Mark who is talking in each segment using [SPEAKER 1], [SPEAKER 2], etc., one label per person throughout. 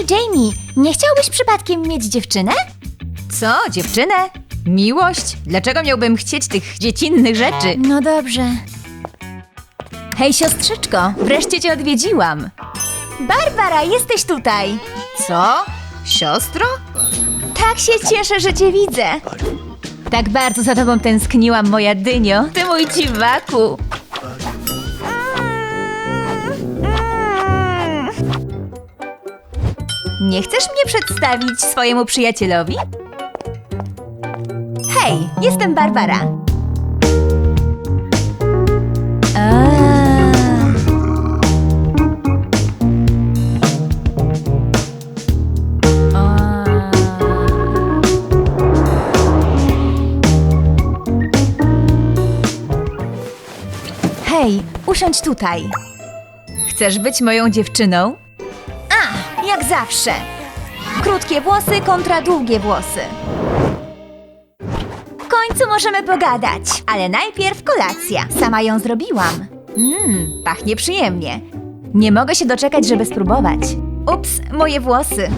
[SPEAKER 1] Hej, Jamie, nie chciałbyś przypadkiem mieć dziewczynę?
[SPEAKER 2] Co, dziewczynę? Miłość? Dlaczego miałbym chcieć tych dziecinnych rzeczy?
[SPEAKER 1] No dobrze.
[SPEAKER 2] Hej, siostrzyczko, wreszcie cię odwiedziłam.
[SPEAKER 1] Barbara, jesteś tutaj.
[SPEAKER 2] Co? Siostro?
[SPEAKER 1] Tak się cieszę, że cię widzę.
[SPEAKER 2] Tak bardzo za tobą tęskniłam, moja dynio. Ty mój dziwaku. Nie chcesz mnie przedstawić swojemu przyjacielowi? Hej, jestem Barbara. A. Hej, usiądź tutaj. Chcesz być moją dziewczyną?
[SPEAKER 1] A, jak zawsze. Krótkie włosy kontra długie włosy. W końcu możemy pogadać, ale najpierw kolacja. Sama ją zrobiłam.
[SPEAKER 2] Mmm, pachnie przyjemnie. Nie mogę się doczekać, żeby spróbować. Ups, moje włosy.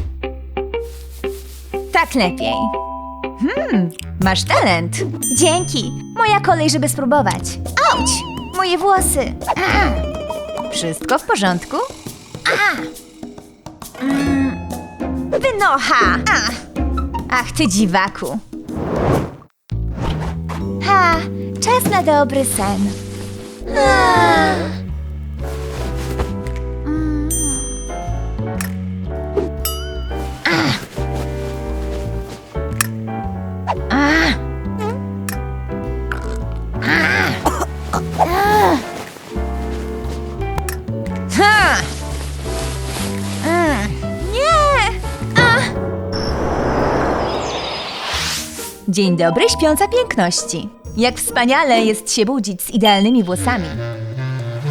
[SPEAKER 2] Tak lepiej. Hmm, masz talent.
[SPEAKER 1] Dzięki. Moja kolej, żeby spróbować. Auć! Moje włosy.
[SPEAKER 2] Wszystko w porządku?
[SPEAKER 1] Wynocha! A,
[SPEAKER 2] Ach, ty dziwaku.
[SPEAKER 1] ha, czas na dobry sen. A.
[SPEAKER 2] Dzień dobry, śpiąca piękności. Jak wspaniale jest się budzić z idealnymi włosami.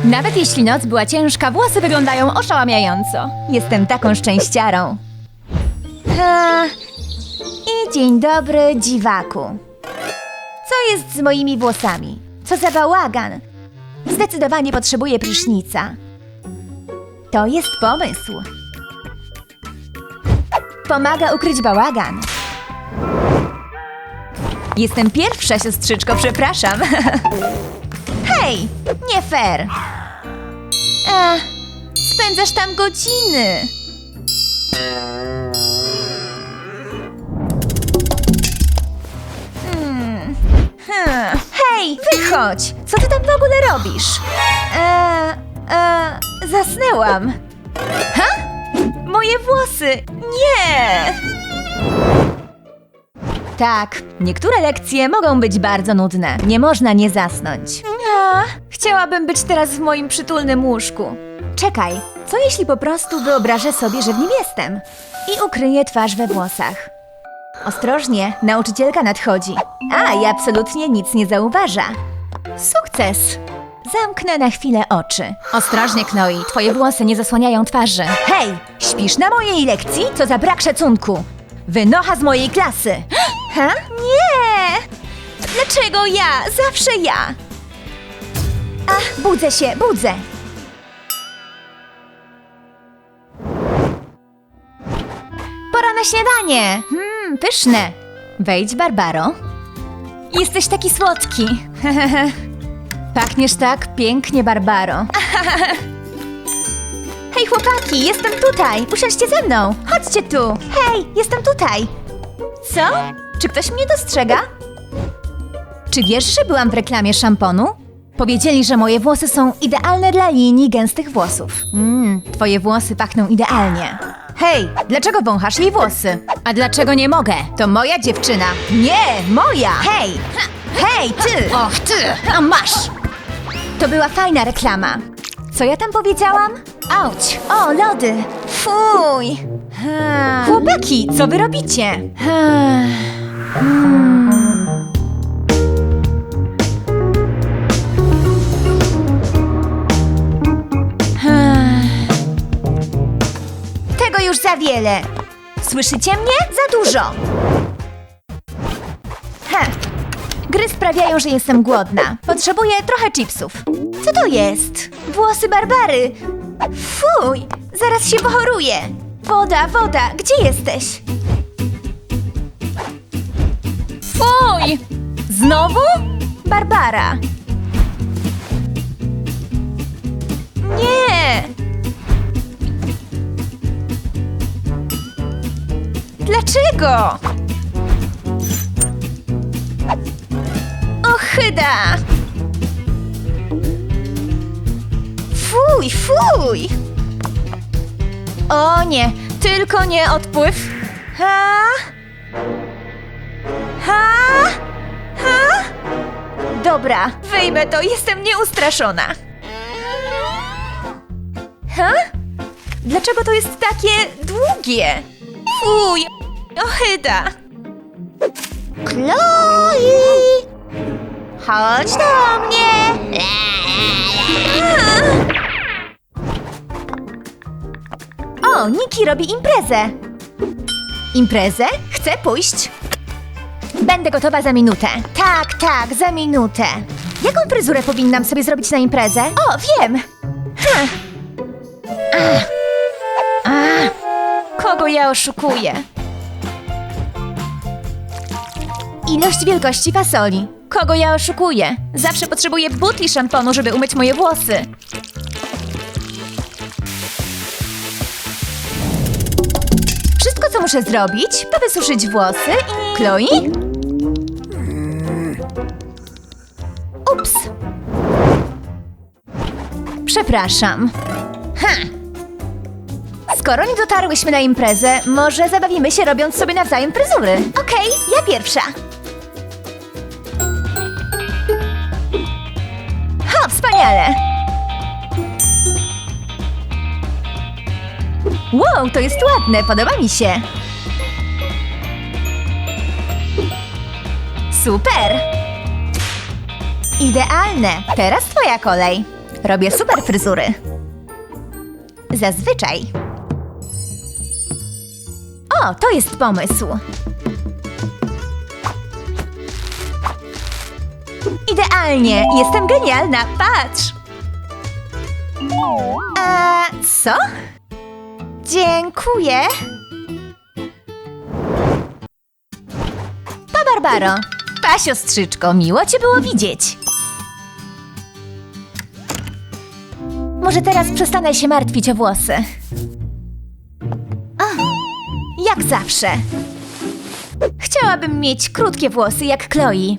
[SPEAKER 2] Nawet jeśli noc była ciężka, włosy wyglądają oszałamiająco. Jestem taką szczęściarą.
[SPEAKER 1] Ha. I dzień dobry, dziwaku. Co jest z moimi włosami? Co za bałagan! Zdecydowanie potrzebuję prysznica. To jest pomysł. Pomaga ukryć bałagan.
[SPEAKER 2] Jestem pierwsza, siostrzyczko, przepraszam.
[SPEAKER 1] Hej, nie fair. Spędzasz tam godziny. Hmm. Hmm. Hej, wychodź! Co ty tam w ogóle robisz? Eee, e, zasnęłam. Ha? Moje włosy! Nie!
[SPEAKER 2] Tak, niektóre lekcje mogą być bardzo nudne. Nie można nie zasnąć.
[SPEAKER 1] A, chciałabym być teraz w moim przytulnym łóżku. Czekaj, co jeśli po prostu wyobrażę sobie, że w nim jestem i ukryję twarz we włosach?
[SPEAKER 2] Ostrożnie, nauczycielka nadchodzi. A, i absolutnie nic nie zauważa.
[SPEAKER 1] Sukces! Zamknę na chwilę oczy.
[SPEAKER 2] Ostrożnie, Knoi, twoje włosy nie zasłaniają twarzy.
[SPEAKER 1] Hej, śpisz na mojej lekcji? Co za brak szacunku!
[SPEAKER 2] Wynocha z mojej klasy!
[SPEAKER 1] Ha? Nie! Dlaczego ja? Zawsze ja! Ach, budzę się, budzę! Pora na śniadanie!
[SPEAKER 2] Hmm, pyszne. Wejdź, Barbaro.
[SPEAKER 1] Jesteś taki słodki.
[SPEAKER 2] Pachniesz tak pięknie, Barbaro.
[SPEAKER 1] Hej chłopaki, jestem tutaj! Usiądźcie ze mną! Chodźcie tu! Hej, jestem tutaj! Co? Czy ktoś mnie dostrzega?
[SPEAKER 2] Czy wiesz, że byłam w reklamie szamponu? Powiedzieli, że moje włosy są idealne dla linii gęstych włosów. Mmm, twoje włosy pachną idealnie. Hej, dlaczego wąchasz jej włosy? A dlaczego nie mogę? To moja dziewczyna. Nie, moja!
[SPEAKER 1] Hej! Hej, ty!
[SPEAKER 2] Och, ty! A masz!
[SPEAKER 1] To była fajna reklama. Co ja tam powiedziałam? Auć! O, lody! Fuj!
[SPEAKER 2] Hmm.
[SPEAKER 1] Chłopaki, co wy robicie? Tego już za wiele. Słyszycie mnie? Za dużo. Ha. Gry sprawiają, że jestem głodna. Potrzebuję trochę chipsów. Co to jest? Włosy Barbary. Fuj, zaraz się pochoruję. Woda, woda, gdzie jesteś?
[SPEAKER 2] Znowu?
[SPEAKER 1] Barbara. Nie! Dlaczego? Ochyda! Fuj, fuj! O nie, tylko nie odpływ. Dobra, wyjmę to, jestem nieustraszona. Ha? Dlaczego to jest takie długie? Fuj, ohyda. Chloe! Chodź do mnie! O, Niki robi imprezę. Imprezę? Chcę pójść. Będę gotowa za minutę. Tak, tak, za minutę. Jaką fryzurę powinnam sobie zrobić na imprezę? O, wiem! Ha. Ach. Ach. Kogo ja oszukuję? Ilość wielkości fasoli. Kogo ja oszukuję? Zawsze potrzebuję butli szamponu, żeby umyć moje włosy. Wszystko, co muszę zrobić, to wysuszyć włosy i... Chloe? Przepraszam. Ha. Skoro nie dotarłyśmy na imprezę, może zabawimy się robiąc sobie nawzajem fryzury. Okej, ja pierwsza. Ha, wspaniale. Wow, to jest ładne, podoba mi się. Super! Idealne! Teraz twoja kolej. Robię super fryzury. Zazwyczaj. O, to jest pomysł. Idealnie! Jestem genialna, patrz! A co? Dziękuję. Pa, Barbaro. Pa, siostrzyczko, miło cię było widzieć. Może teraz przestanę się martwić o włosy. O, jak zawsze. Chciałabym mieć krótkie włosy jak Chloe.